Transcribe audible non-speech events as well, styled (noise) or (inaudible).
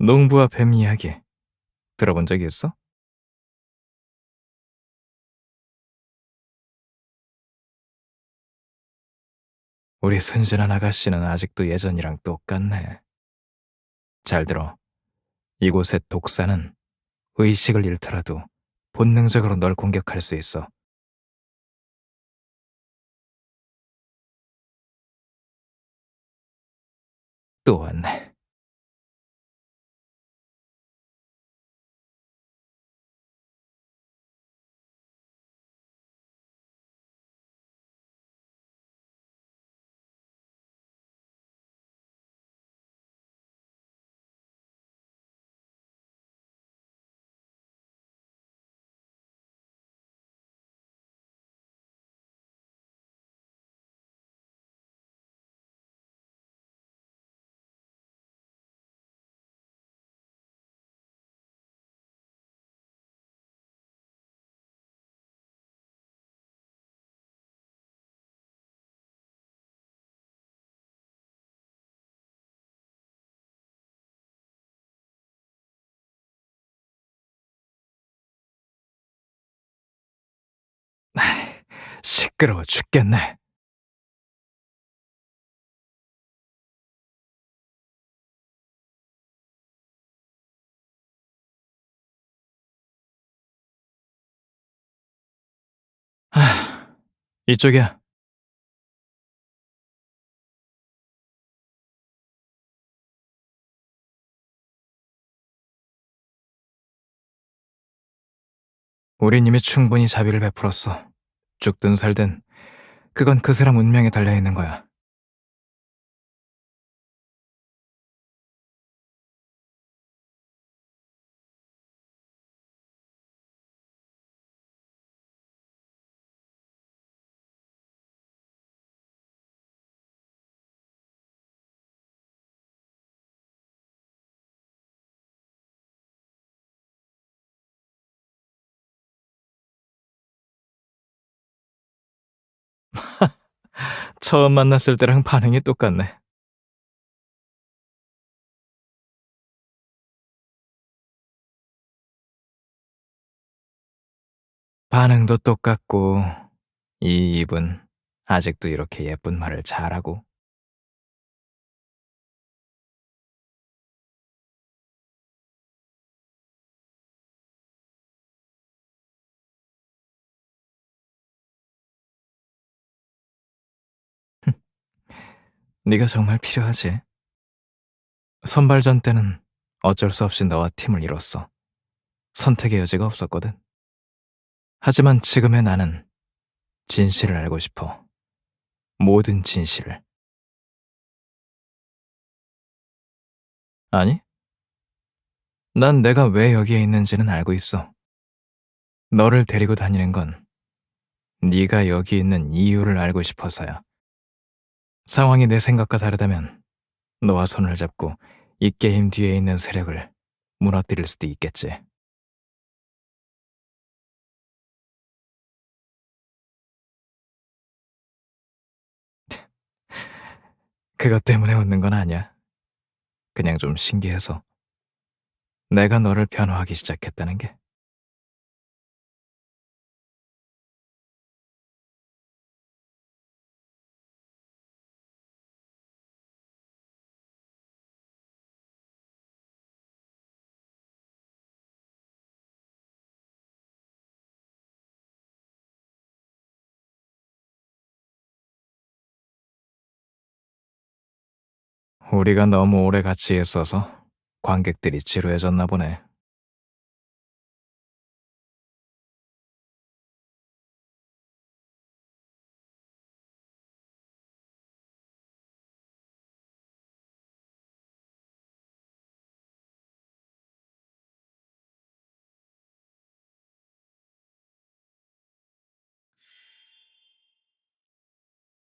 농부와 뱀 이야기 들어본 적이 있어? 우리 순진한 아가씨는 아직도 예전이랑 똑같네. 잘 들어. 이곳의 독사는 의식을 잃더라도 본능적으로 널 공격할 수 있어. 또 왔네. 시끄러워 죽겠네. 하, 이쪽이야. 우린 이미 충분히 자비를 베풀었어. 죽든 살든 그건 그 사람 운명에 달려 있는 거야. 처음 만났을 때랑 반응이 똑같네. 반응도 똑같고 이 입은 아직도 이렇게 예쁜 말을 잘하고 네가 정말 필요하지. 선발전 때는 어쩔 수 없이 너와 팀을 이뤘어. 선택의 여지가 없었거든. 하지만 지금의 나는 진실을 알고 싶어. 모든 진실을. 아니? 난 내가 왜 여기에 있는지는 알고 있어. 너를 데리고 다니는 건 네가 여기 있는 이유를 알고 싶어서야. 상황이 내 생각과 다르다면 너와 손을 잡고 이 게임 뒤에 있는 세력을 무너뜨릴 수도 있겠지. (laughs) 그것 때문에 웃는 건 아니야. 그냥 좀 신기해서. 내가 너를 변호하기 시작했다는 게. 우리가 너무 오래 같이 있어서 관객들이 지루해졌나 보네.